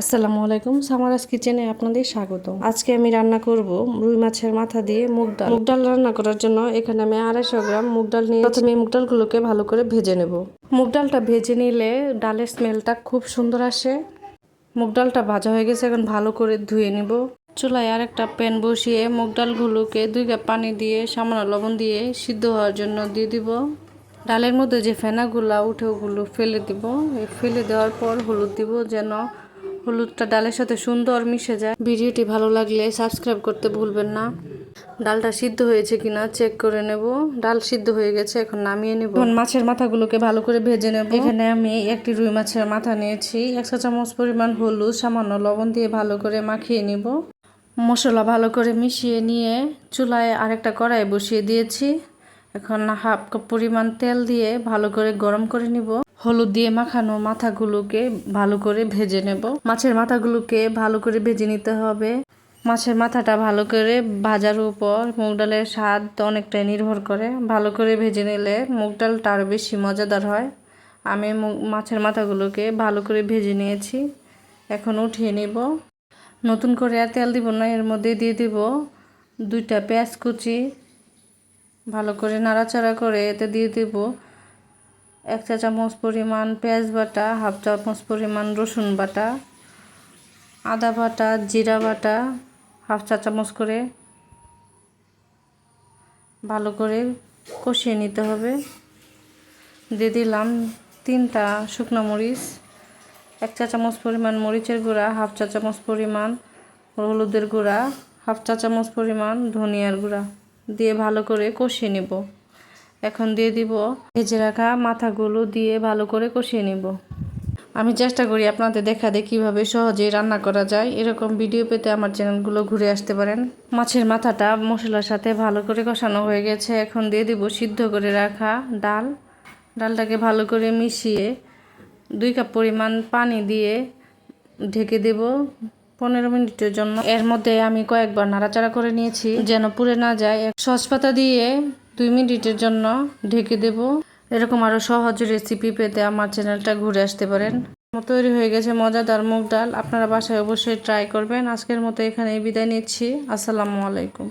আসসালামু আলাইকুম, সামারাস কিচেনে আপনাদের স্বাগত আজকে আমি রান্না করব রুই মাছের মাথা দিয়ে মুগ ডাল। মুগ ডাল রান্না করার জন্য এখানে আমি আড়াইশো গ্রাম মুগ ডাল নিয়ে প্রথমে মুগ ডালগুলোকে ভালো করে ভেজে নেব। মুগ ডালটা ভেজে নিলে ডালের স্মেলটা খুব সুন্দর আসে। মুগ ডালটা ভাজা হয়ে গেছে, এখন ভালো করে ধুয়ে নিব। চুলায় আর একটা প্যান বসিয়ে মুগ ডালগুলোকে দুই কাপ পানি দিয়ে সামান্য লবণ দিয়ে সিদ্ধ হওয়ার জন্য দিয়ে দিব। ডালের মধ্যে যে ফেনাগুলা উঠে ওগুলো ফেলে দিব। ফেলে দেওয়ার পর হলুদ দিব যেন হলুদটা ডালের সাথে সুন্দর মিশে যায়। ভিডিওটি ভালো লাগলে সাবস্ক্রাইব করতে ভুলবেন না। ডালটা সিদ্ধ হয়েছে কিনা চেক করে নেব। ডাল সিদ্ধ হয়ে গেছে, এখন নামিয়ে নেব। এখন মাছের মাথাগুলোকে ভালো করে ভেজে নেব। এখানে আমি একটি রুই মাছের মাথা নিয়েছি। একশো চামচ পরিমাণ হলুদ, সামান্য লবণ দিয়ে ভালো করে মাখিয়ে নিব। মশলা ভালো করে মিশিয়ে নিয়ে চুলায় আরেকটা কড়াই বসিয়ে দিয়েছি। এখন হাফ কাপ পরিমাণ তেল দিয়ে ভালো করে গরম করে নিব। হলুদ দিয়ে মাখানো মাথাগুলোকে ভালো করে ভেজে নেব। মাছের মাথাগুলোকে ভালো করে ভেজে নিতে হবে। মাছের মাথাটা ভালো করে ভাজার উপর মুগ ডালের স্বাদ অনেকটাই নির্ভর করে। ভালো করে ভেজে নিলে মুগ ডালটা আরও বেশি মজাদার হয়। আমি মাছের মাথাগুলোকে ভালো করে ভেজে নিয়েছি। এখন উঠিয়ে নিব। নতুন করে আর তেল দিব না, এর মধ্যে দিয়ে দিব দুইটা পেঁয়াজ কুচি। ভালো করে নাড়াচাড়া করে এতে দিয়ে দেব এক চা চামচ পরিমাণ পেঁয়াজ বাটা, হাফ চামচ পরিমাণ রসুন বাটা, আদা বাটা, জিরা বাটা, হাফ চা চামচ করে ভালো করে কষিয়ে নিতে হবে। দিয়ে দিলাম তিনটা শুকনো মরিচ, এক চা চামচ পরিমাণ মরিচের গুঁড়া, হাফ চা চামচ পরিমাণ হলুদের গুঁড়া, হাফ চা চামচ পরিমাণ ধনিয়ার গুঁড়া দিয়ে ভালো করে কষিয়ে নেব। এখন দিয়ে দিব ভেজে রাখা মাথাগুলো দিয়ে ভালো করে কষিয়ে নেব। আমি চেষ্টা করি আপনাদের দেখা দিয়ে কীভাবে সহজেই রান্না করা যায়। এরকম ভিডিও পেতে আমার চ্যানেলগুলো ঘুরে আসতে পারেন। মাছের মাথাটা মশলার সাথে ভালো করে কষানো হয়ে গেছে। এখন দিয়ে দিব সিদ্ধ করে রাখা ডাল। ডালটাকে ভালো করে মিশিয়ে দুই কাপ পরিমাণ পানি দিয়ে ঢেকে দেব পনেরো মিনিটের জন্য। এর মধ্যে আমি কয়েকবার নাড়াচাড়া করে নিয়েছি যেন পুড়ে না যায়। সসপাতা দিয়ে দুই মিনিটের জন্য ঢেকে দেব। এরকম আরও সহজ রেসিপি পেতে আমার চ্যানেলটা ঘুরে আসতে পারেন। তৈরি হয়ে গেছে মজাদার মুগ ডাল। আপনারা বাসায় অবশ্যই ট্রাই করবেন। আজকের মতো এখানে বিদায় নিচ্ছি। আসসালামু আলাইকুম।